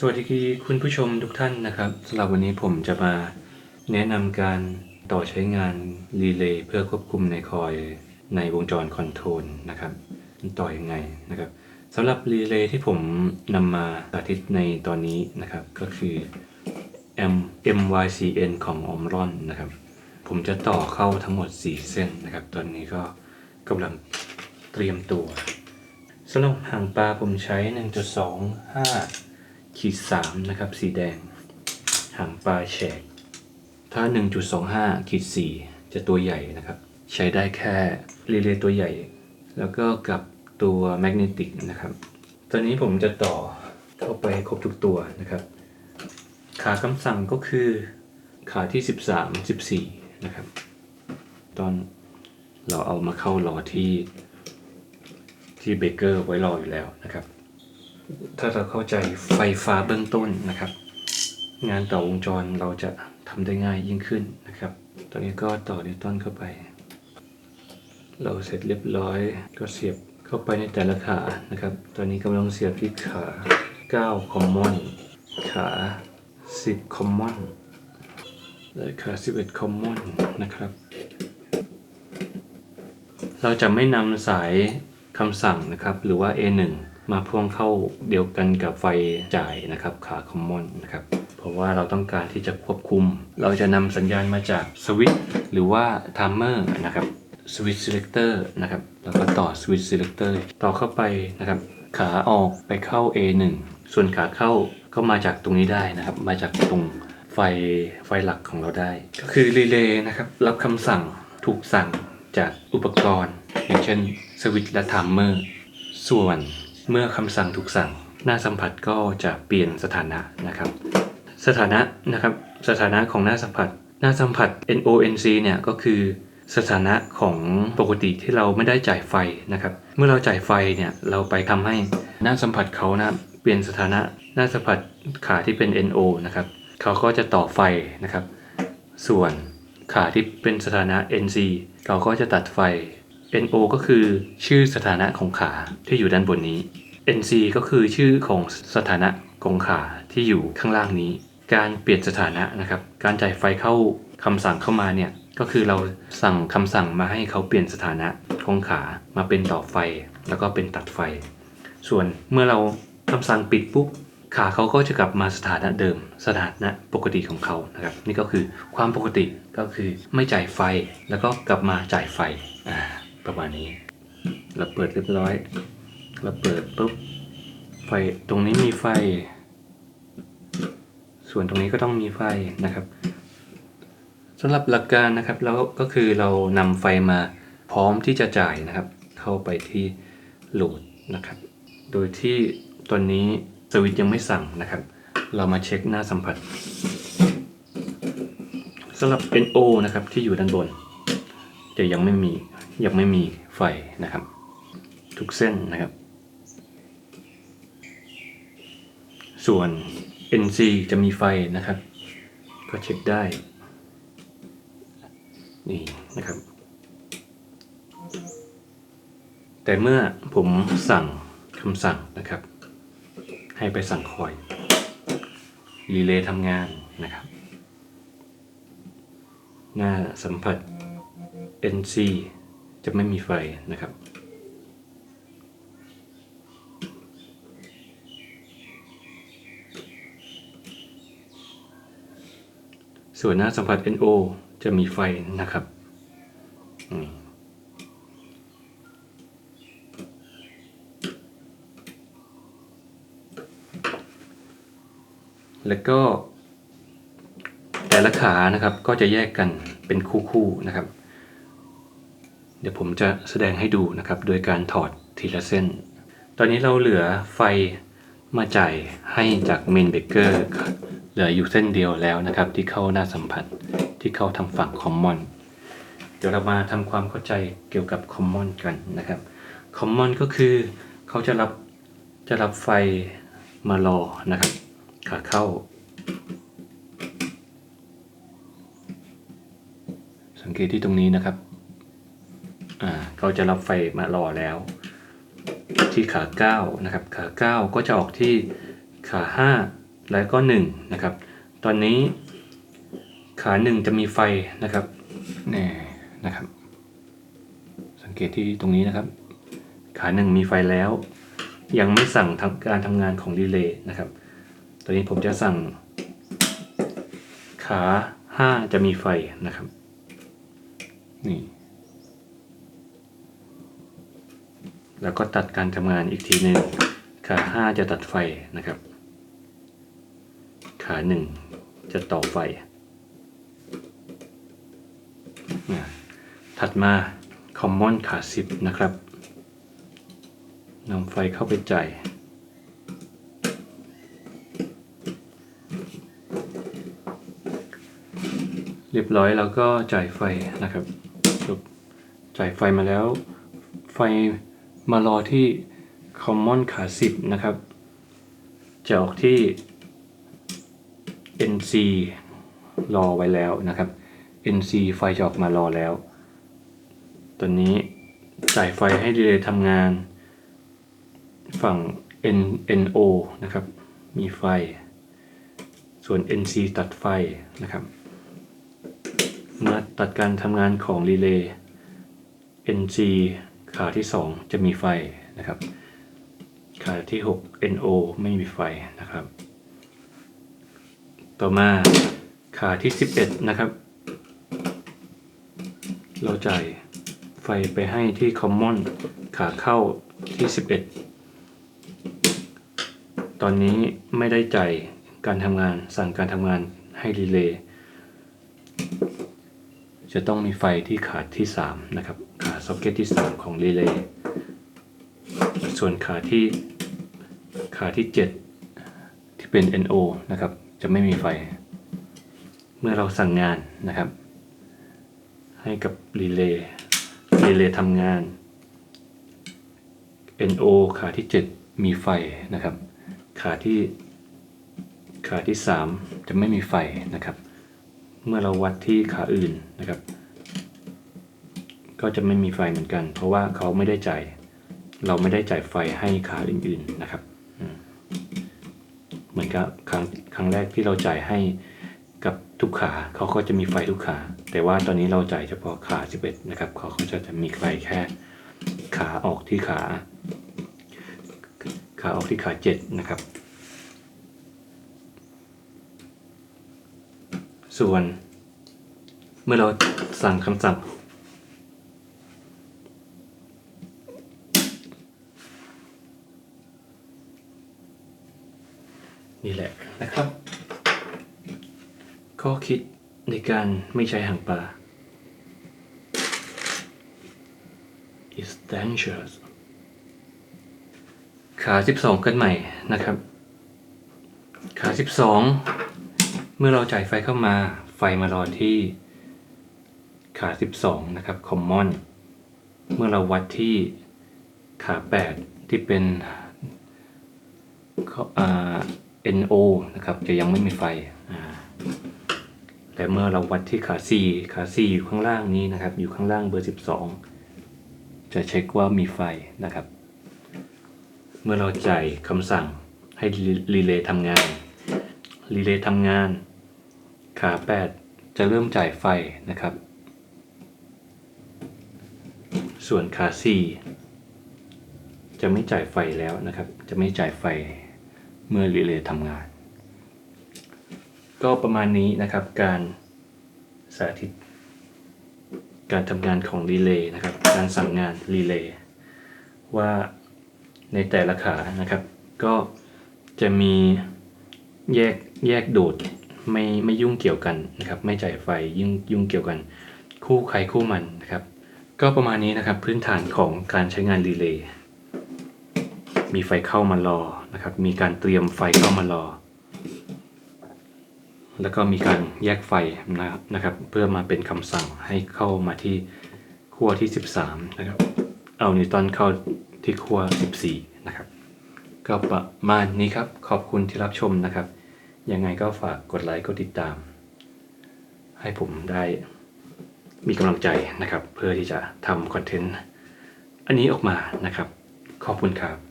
สวัสดีคุณผู้ชมทุกท่านนะครับสำหรับวันนี้ผมจะมาแนะนำการต่อใช้งานรีเลย์เพื่อควบคุมในคอยในวงจรคอนโทรลนะครับต่อยังไงนะครับสำหรับรีเลย์ที่ผมนำมาสาธิตในตอนนี้นะครับ ก็คือ M MYCN ของ Omron นะครับ ผมจะต่อเข้าทั้งหมด 4 เส้นนะครับ ตอนนี้ก็กำลังเตรียมตัวสำหรับห่างปลาผมใช้ 1.25 ขีด3นะครับ สีแดง หางปลาแฉก ถ้า 1.25 ขีด4จะตัวใหญ่นะครับ ใช้ได้แค่รีเลย์ตัวใหญ่ แล้วก็กับตัวแมกเนติกนะครับ ตอนนี้ผมจะต่อเข้าไปครบทุกตัวนะครับ ขาคำสั่งก็คือขาที่ 13 14 นะครับ ตอนเราเอามาเข้ารอที่ที่เบเกอร์ไว้รออยู่แล้วนะครับ ถ้าเราเข้าใจไฟฟ้าเบื้องต้นนะครับ งานต่อวงจรเราจะทำได้ง่ายยิ่งขึ้นนะครับ ตอนนี้ก็ต่อนิวตันเข้าไป เราเสร็จเรียบร้อยก็เสียบเข้าไปในแต่ละขานะครับ ตอนนี้กำลังเสียบที่ขา9 common ขา 10 common และขา 11 common นะครับ เราจะไม่นำสายคำสั่งนะครับ หรือว่า A1 มาพ่วงเข้าเดียวกันกับไฟจ่ายนะครับขา common นะครับเพราะว่าเราต้องการที่จะควบคุม เราจะนำสัญญาณมาจากสวิตช์หรือว่า timer นะครับ switch selector นะครับแล้วก็ต่อ switch selector ต่อเข้าไปนะครับ ขาออกไปเข้า A1 ส่วนขาเข้าก็มาจากตรงนี้ได้นะครับ มาจากตรงไฟไฟหลักของเราได้ ก็คือรีเลย์นะครับ รับคำสั่งถูกสั่งจากอุปกรณ์ อย่างเช่นสวิตช์และไทม์เมอร์ส่วน เมื่อคำสั่งถูกสั่ง หน้าสัมผัสก็จะเปลี่ยนสถานะนะครับ สถานะนะครับสถานะของหน้าสัมผัส หน้าสัมผัส NONC เนี่ยก็คือสถานะของปกติที่เราไม่ได้จ่ายไฟนะครับ เมื่อเราจ่ายไฟเนี่ยเราไปทำให้หน้าสัมผัสเขานะเปลี่ยนสถานะหน้าสัมผัสขาที่เป็น NO นะครับเขาก็จะต่อไฟนะครับ ส่วนขาที่เป็นสถานะ NC เขาก็จะตัดไฟ NO ก็คือชื่อสถานะของขาที่อยู่ด้านบนนี้ NC ก็คือชื่อของสถานะของขาที่อยู่ข้างล่างนี้ การเปลี่ยนสถานะนะครับ การจ่ายไฟเข้าคำสั่งเข้ามาเนี่ยก็คือเราสั่งคำสั่งมาให้เขาเปลี่ยนสถานะของขามาเป็นต่อไฟ แล้วก็เป็นตัดไฟ ส่วนเมื่อเราคำสั่งปิดปุ๊บขาเขาก็จะกลับมาสถานะเดิม สถานะปกติของเขานะครับ นี่ก็คือความปกติก็คือไม่จ่ายไฟแล้วก็กลับมาจ่ายไฟ ประมาณนี้ เราเปิดเรียบร้อย เราเปิดปุ๊บ ไฟตรงนี้มีไฟ ส่วนตรงนี้ก็ต้องมีไฟนะครับสำหรับหลักการนะครับแล้วก็คือเรานำไฟมาพร้อมที่จะจ่ายนะครับ เข้าไปที่โหลดนะครับ โดยที่ตอนนี้สวิตยังไม่สั่งนะครับ เรามาเช็คหน้าสัมผัสสำหรับ NO นะครับที่อยู่ด้านบน จะยังไม่มี ยังไม่มีไฟนะครับ ทุกเส้นนะครับ ส่วน NC จะมีไฟนะครับ ก็เช็คได้ นี่นะครับ แต่เมื่อผมสั่งคำสั่งนะครับ ให้ไปสั่งคอยรีเลย์ทำงานนะครับ หน้าสัมผัส NC จะไม่มีไฟนะครับ ส่วนหน้าสัมผัส NO จะมีไฟนะครับนี่แล้วก็แต่ละขานะครับก็จะแยกกันเป็นคู่ๆนะครับ ดี๋ยวผมจะแสดงให้ดูนะครับ โดยการถอดทีละเส้น ตอนนี้เราเหลือไฟมาจ่ายให้จากเมนเบเกอร์เหลืออยู่เส้นเดียวแล้วนะครับ ที่เข้าหน้าสัมผัสที่เข้าทางฝั่งคอมมอนเดี๋ยวเรามาทำความเข้าใจเกี่ยวกับคอมมอนกันนะครับคอมมอนก็คือเขาจะรับจะรับไฟมารอนะครับ ขาเข้า สังเกตที่ตรงนี้นะครับ เขาจะรับไฟมารอแล้ว ที่ขา9นะครับขา 9 ก็จะออกที่ขา 5 แล้วก็1นะครับ ตอนนี้ขาหนึ่งจะมีไฟนะครับนี่นะครับ สังเกตที่ตรงนี้นะครับ ขาหนึ่งมีไฟแล้ว ยังไม่สั่งทำการทำงานของรีเลย์นะครับตอนนี้ผมจะสั่งขาห้าจะมีไฟนะครับ นี่ แล้วก็ตัดการทำงานอีกทีหนึ่งขาห้าจะตัดไฟนะครับ ขาหนึ่งจะต่อไฟนะถัดมา Common ขาสิบนะครับนำไฟเข้าไปจ่ายเรียบร้อยแล้วก็จ่ายไฟนะครับจบจ่ายไฟมาแล้วไฟ มารอที่ Common ขาสิบนะครับ จะออกที่ NC รอไว้แล้วนะครับ NC ไฟจะออกมารอแล้วตอนนี้จ่ายไฟให้ดีเลย์ทำงาน ฝั่ง N NO นะครับ มีไฟ ส่วน NC ตัดไฟนะครับเมื่อตัดการทำงานของรีเลย์ NC ขาที่ 2 จะมีไฟนะครับ ขาที่ 6 NO ไม่มีไฟนะครับ ต่อมาขาที่ 11 นะครับ เราจ่ายไฟไปให้ที่ Common ขาเข้าที่ 11 ตอนนี้ไม่ได้จ่ายการทำงานสั่งการทำงานให้รีเลย์จะต้องมีไฟที่ขาที่ 3 นะครับ ซ็อกเก็ตที่ 3 ของรีเลย์ส่วนขาที่ขาที่ 7 ที่เป็น NO นะครับ จะไม่มีไฟ เมื่อเราสั่งงานนะครับ ให้กับรีเลย์รีเลย์ทำงาน NO ขาที่ 7 มีไฟนะครับ ขาที่ขาที่ 3 จะไม่มีไฟนะครับ เมื่อเราวัดที่ขาอื่นนะครับ ก็จะไม่มีไฟเหมือนกัน เพราะว่าเขาไม่ได้จ่ายเราไม่ได้จ่ายไฟให้ขาอื่นๆนะครับ เหมือนกับครั้งครั้งแรกที่เราจ่ายให้กับทุกขาเขาก็จะมีไฟทุกขา แต่ว่าตอนนี้เราจ่ายเฉพาะขา 11 นะครับเขาก็จะจะมีไฟแค่ขาออกที่ขา ขาออกที่ขา 7 นะครับ ส่วน เมื่อเราสั่งคำสั่ง นี่แหละนะครับ ข้อคิดใน การไม่ใช้หางปลา is dangerous ขา 12 กันใหม่นะครับ ขา 12 เมื่อเราจ่ายไฟเข้ามา ไฟมารอที่ขา 12 นะครับ common เมื่อเราวัดที่ขา 8 ที่เป็นก็อ่า NO นะครับ จะยังไม่มีไฟ แต่เมื่อเราวัดที่ขา4ขา4อยู่ข้างล่างนี้นะครับ อยู่ข้างล่างเบอร์ 12 จะเช็คว่ามีไฟนะครับ เมื่อเราจ่ายคำสั่งให้รีเลย์ทำงาน รีเลย์ทำงาน ขา 8 จะเริ่มจ่ายไฟนะครับ ส่วนขา4จะไม่จ่ายไฟแล้วนะครับ จะไม่จ่ายไฟเมื่อรีเลย์ทำงาน ก็ประมาณนี้นะครับการสาธิต การทำงานของรีเลย์นะครับ การสั่งงานรีเลย์ว่าในแต่ละขานะครับ ก็จะมีแยกแยกโดดไม่ไม่ยุ่งเกี่ยวกันนะครับ ไม่จ่ายไฟยุ่งยุ่งเกี่ยวกัน คู่ใครคู่มันนะครับ ก็ประมาณนี้นะครับพื้นฐานของการใช้งานรีเลย์มีไฟเข้ามารอนะครับ มีการเตรียมไฟเข้ามารอ แล้วก็มีการแยกไฟนะครับนะรบเพื่อมาเป็นคำสั่งให้เข้ามาที่ขั้วที่ 13 นะครับ เอานิวตันเข้าที่ขั้ว 14 นะครับ ก็ประมาณนี้ครับ ขอบคุณที่รับชมนะครับ ยังไงก็ฝากกดไลค์กดติดตาม ให้ผมได้มีกำลังใจนะครับ เพื่อที่จะทำคอนเทนต์อันนี้ออกมานะครับ ขอบคุณครับ